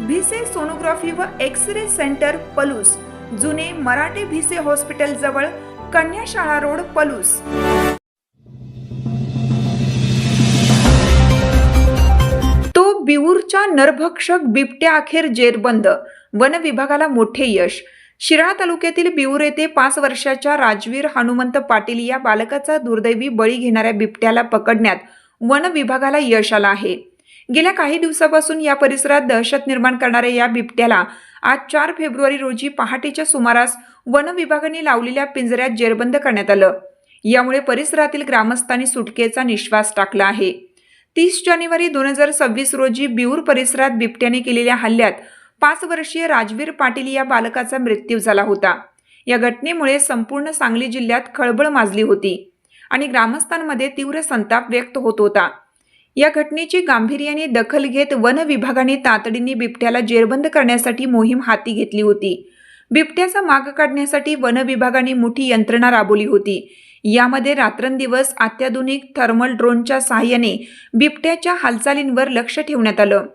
Bhise sonography व X ray centre Palus. जुने Marathe Bhise hospital जवळ कन्याशाळा रोड पलूस. तो बिऊरच्या नरभक्षक बिबट्या अखेर जेरबंद. वन विभागाला मोठे यश. शिराळा तालुक्यातील बिऊर येथे पाच वर्षाच्या राजवीर हनुमंत पाटील या बालकाचा दुर्दैवी बळी घेणाऱ्या बिबट्याला पकडण्यात वन विभागाला यश आलं आहे. गेल्या काही दिवसापासून या परिसरात दहशत निर्माण करणाऱ्या या बिबट्याला आज चार फेब्रुवारी रोजी पहाटेच्या सुमारास वन विभागाने लावलेल्या पिंजऱ्यात जेरबंद करण्यात आलं. यामुळे परिसरातील ग्रामस्थांनी सुटकेचा निश्वास टाकला आहे. तीस जानेवारी दोन हजार सव्वीस रोजी बिऊर परिसरात बिबट्याने केलेल्या हल्ल्यात पाच वर्षीय राजवीर पाटील या बालकाचा मृत्यू झाला होता. या घटनेमुळे संपूर्ण सांगली जिल्ह्यात खळबळ माजली होती आणि ग्रामस्थांमध्ये तीव्र संताप व्यक्त होत होता. या घटनेची गांभीर्याने दखल घेत वन विभागाने तातडीने बिबट्याला जेरबंद करण्यासाठी मोहीम हाती घेतली होती. बिबट्याचा माग काढण्यासाठी वन विभागाने मोठी यंत्रणा राबवली होती. यामध्ये रात्रंदिवस अत्याधुनिक थर्मल ड्रोनच्या सहाय्याने बिबट्याच्या हालचालींवर लक्ष ठेवण्यात आलं.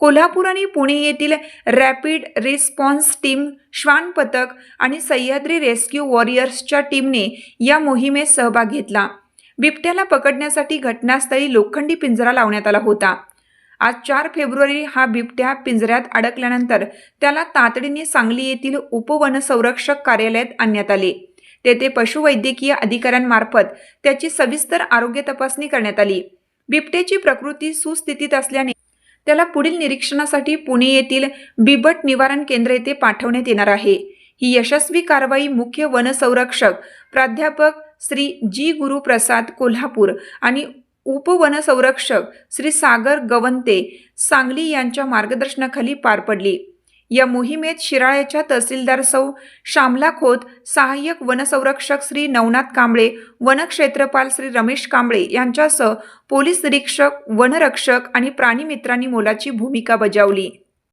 कोल्हापूर आणि पुणे येथील रॅपिड रिस्पॉन्स टीम श्वान पथक आणि सह्याद्री रेस्क्यू वॉरियर्सच्या टीमने या मोहिमेत सहभाग घेतला. बिबट्याला पकडण्यासाठी घटनास्थळी लोखंडी पिंजरा लावण्यात आला होता. आज चार फेब्रुवारी हा बिबट्या पिंजऱ्यात अडकल्यानंतर त्याला तातडीने सांगली येथील उपवनसंरक्षक कार्यालयात आणण्यात आले. तेथे पशुवैद्यकीय अधिकाऱ्यांमार्फत त्याची सविस्तर आरोग्य तपासणी करण्यात आली. बिबट्याची प्रकृती सुस्थितीत असल्याने त्याला पुढील निरीक्षणासाठी पुणे येथील बिबट निवारण केंद्र येथे पाठवण्यात येणार आहे. ही यशस्वी कारवाई मुख्य वनसंरक्षक प्राध्यापक श्री जी गुरुप्रसाद कोल्हापूर आणि उपवनसंरक्षक श्री सागर गवंते सांगली यांच्या मार्गदर्शनाखाली पार पडली. या मोहिमेत शिराळ्याच्या तहसीलदार सौ श्यामला खोत सहाय्यक वनसंरक्षक श्री नवनाथ कांबळे वनक्षेत्रपाल श्री रमेश कांबळे यांच्यासह पोलीस निरीक्षक वनरक्षक आणि प्राणीमित्रांनी मोलाची भूमिका बजावली.